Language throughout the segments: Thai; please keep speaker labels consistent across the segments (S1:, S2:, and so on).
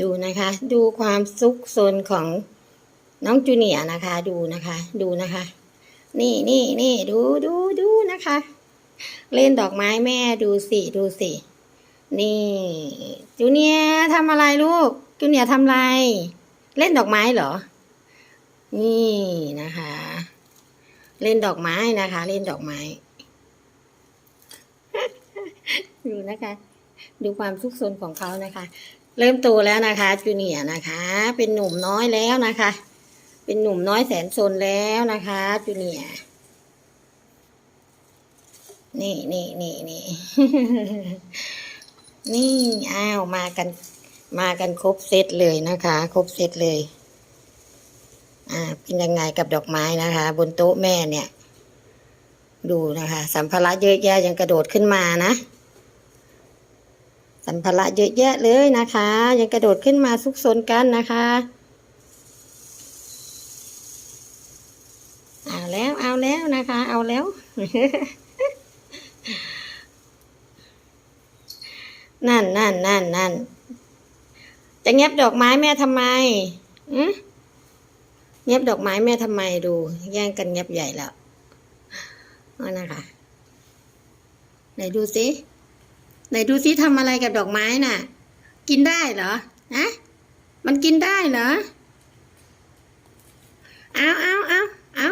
S1: ดูนะคะ ดูความซุกซนของน้องจูเนียนะคะ ดูนะคะ ดูนะคะ นี่นี่นี่ดูดูดูนะคะ เล่นดอกไม้แม่ดูสิดูสินี่จูเนียทำอะไรลูกจูเนียทำอะไร เล่นดอกไม้เหรอ นี่นะคะ เล่นดอกไม้นะคะ เล่นดอกไม้ดูนะคะ ดูความซุกซนของเขานะคะ เริ่มโตแล้วนะคะจูเนียนะคะ เป็นหนุ่มน้อยแล้วนะคะ เป็นหนุ่มน้อยแสนซนแล้วนะคะจูเนียนี่นี่นี่นี่นี่อ้าวมากันมากันครบเซตเลยนะคะ ครบเซตเลย อ่า เป็นยังไงกับดอกไม้นะคะ บนโต๊ะแม่เนี่ย ดูนะคะ สัมภาระเยอะแยะยังกระโดดขึ้นมานะ สัมภาระเยอะแยะเลยนะคะ ยังกระโดดขึ้นมาซุกซนกันนะคะเอาแล้วเอาแล้วนะคะ เอาแล้ว นั่นนั่นนั่นนั่นจะเงียบดอกไม้แม่ทำไมอืมเงียบดอกไม้แม่ทำไมดู แย่งกันเงียบใหญ่แล้วนั่นนะคะไหนดูสิ ไหนดูสิทำอะไรกับดอกไม้น่ะ กินได้เหรอฮะมันกินได้เหรอเอาเอาเอาเอา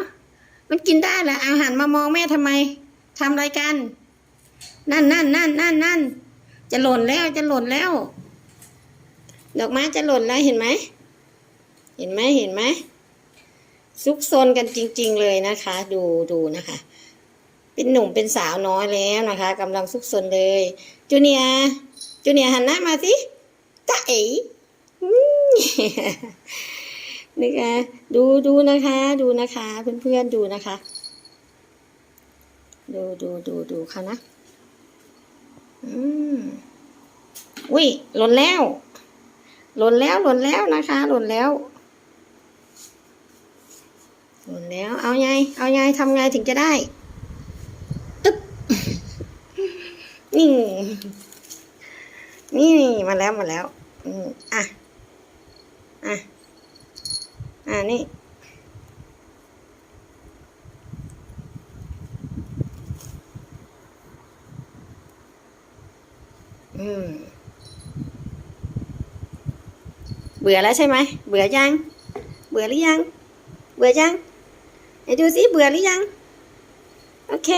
S1: มันกินได้เหรอเอาหันมามองแม่ทำไมทำอะไรกัน นั่นนั่นนั่นนั่นนั่นจะหล่นแล้วจะหล่นแล้ว ดอกไม้จะหล่นแล้วเห็นไหมเห็นไหมเห็นไหมซุกซนกันจริง ๆ เลยนะคะ ดูดูนะคะ เป็นหนุ่มเป็นสาวน้อยแล้วนะคะกำลังซุกซนเลยจูเนียจูเนียหันหน้ามาสิจ้าเอ๋นี่ค่ะดูดูนะคะ ดูนะคะ เพื่อนๆดูนะคะ ดูดูดูดูเขานะอืมอุ้ยหล่นแล้ว หล่นแล้วหล่นแล้วนะคะ หล่นแล้วหล่นแล้ว เอาไง เอาไงทำไงถึงจะได้ ตึ๊บ นี่ นี่มาแล้วมาแล้วอืมอะ อะ อะนี่ อืม เบื่อแล้วใช่ไหม เบื่อยัง เบื่อหรือยัง เบื่อยังไหนดูสิเบื่อหรือยัง โอเค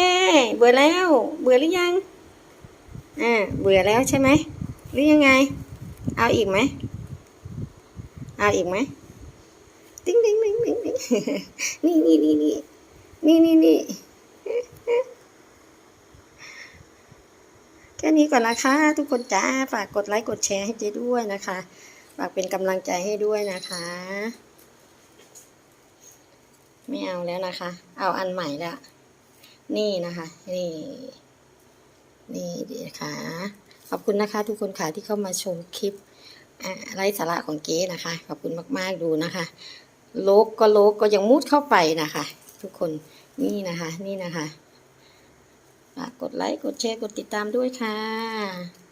S1: เบื่อแล้ว เบื่อหรือยัง อ่าเบื่อแล้วใช่ไหมหรือยังไง เอาอีกไหมเอาอีกไหมติ๊งติ๊งติ๊งติ๊งติ๊งนี่นี่นี่นี่นี่นี่นี่แค่นี้ก่อนนะคะ ทุกคนจ้าฝากกดไลค์กดแชร์ให้เจ๊ด้วยนะคะฝากเป็นกำลังใจให้ด้วยนะคะ ไม่เอาแล้วนะคะ เอาอันใหม่ละนี่นะคะ นี่ นี่ดีค่ะขอบคุณนะคะทุกคนค่ะที่เข้ามาชมคลิปไร้สาระของเก๊นะคะ ขอบคุณมากๆดูนะคะ โลกก็โลกก็ยังมุดเข้าไปนะคะ ทุกคนนี่นะคะ นี่นะคะฝากกดไลค์กดแชร์กดติดตามด้วยค่ะ